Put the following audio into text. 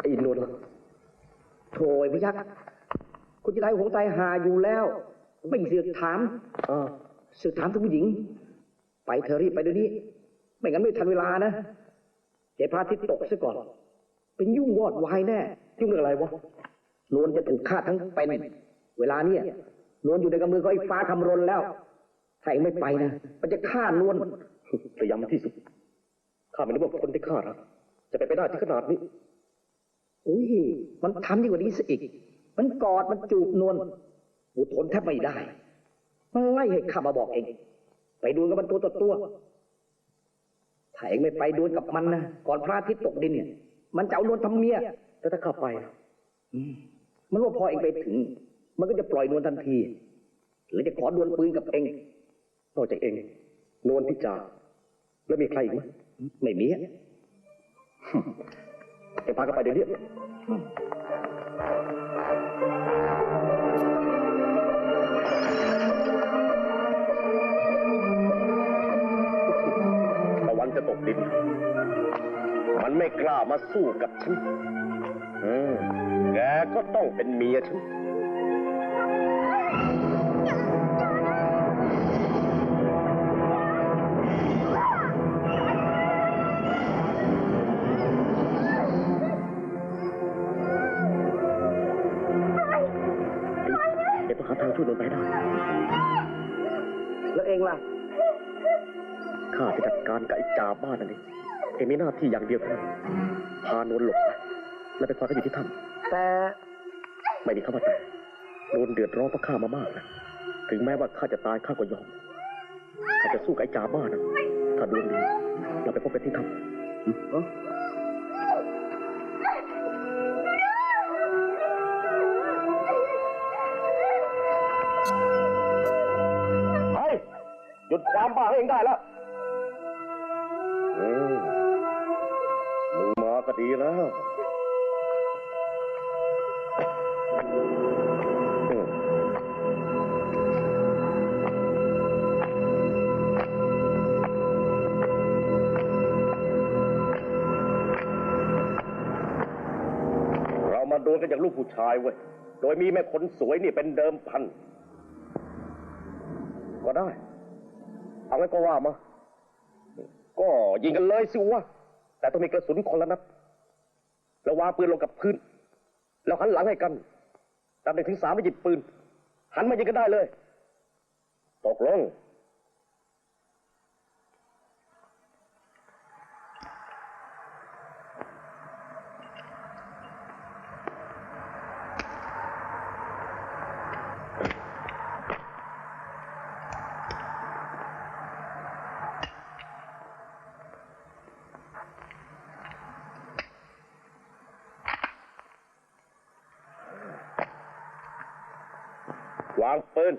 ไอ้นนท์โถยพยักษ์คุณจะได้หงตายหาอยู่แล้ว ไม่เสือกถามอ้าวเสือกถามทุกผู้หญิง ไปเธอรีบไปเดี๋ยวนี้ ไม่งั้นไม่ทันเวลานะเดี๋ยวพระอาทิตย์ตกซะก่อน เป็นยุ่งวอดวายแน่ ยุ่งเรื่องอะไรวะนวลจะถูกฆ่าทั้งเป็นเวลาเนี้ยนวลอยู่ในกำมือของไอ้ฟ้าคำรนแล้วถ้าเองไม่ไปนะ มันจะฆ่านวลพยายามที่สุด ข้าไม่รู้ว่าคนที่ข้ารัก จะไปนไปได้ที่ขนาดนี้อุ้ยมันทำยิ่งกว่านี้ซะอีก มันกอดมันจูบนวลอูทนแทบไม่ได้ มันไล่ให้ข้ามาบอกเอง ไปดูกับมันตัวต่อตัวถ้าเองไม่ไปดวลกับมันนะก่อนพระอาทิตย์ตกดินเนี่ย มันจะเอานวลทำเมียแล้วถ้าข้าไปอืมมันว่าพอเองไปถึง มันก็จะปล่อยนวลทันที หรือจะขอดวลปืนกับเองนอกจากเองนวลพิจารแล้วมีใครอีกไหมไม่มี อะเอ็งพากันไปเดี๋ยวนี้ตะวันจะตกดิน มันไม่กล้ามาสู้กับฉันแกก็ต้องเป็นเมียฉัน ต้องหาทางช่วยนนท์ไปให้ได้ แล้วเองล่ะ ข้าจะจัดการกับไอ้จ่าบ้านนั่นเองเอ็งมีหน้าที่อย่างเดียวเท่านั้นพานนท์หลบไปแล้วไปคอยเขาอยู่ที่ถ้แต่ำไม่มีคำว่าแต่โดนเดือดร้อนเพราะข้ามามากนะถึงแม้ว่าข้าจะตายข้าก็ยอมข้าจะสู้กับไอ้จ่าบ้านนะถ้าดวงดีเราไปพบกันที่ถ้ำไป หยุดความบ้าให้เองได้แล้วมึงมาก็ดีแล้วเรามาดูกันอย่างลูกผู้ชายเว้ย โดยมีแม่คนสวยนี่เป็นเดิมพัน ก็ได้ เอางั้นก็ว่ามา ก็ยิงกันเลยสิวะ แต่ต้องมีกระสุนคนละนัด แล้ววางปืนลงกับพื้น แล้วหันหลังให้กันนับหนึ่งถึงสามไม่หยิบปืน หันมายิงกันได้เลย ตกลง วางปืน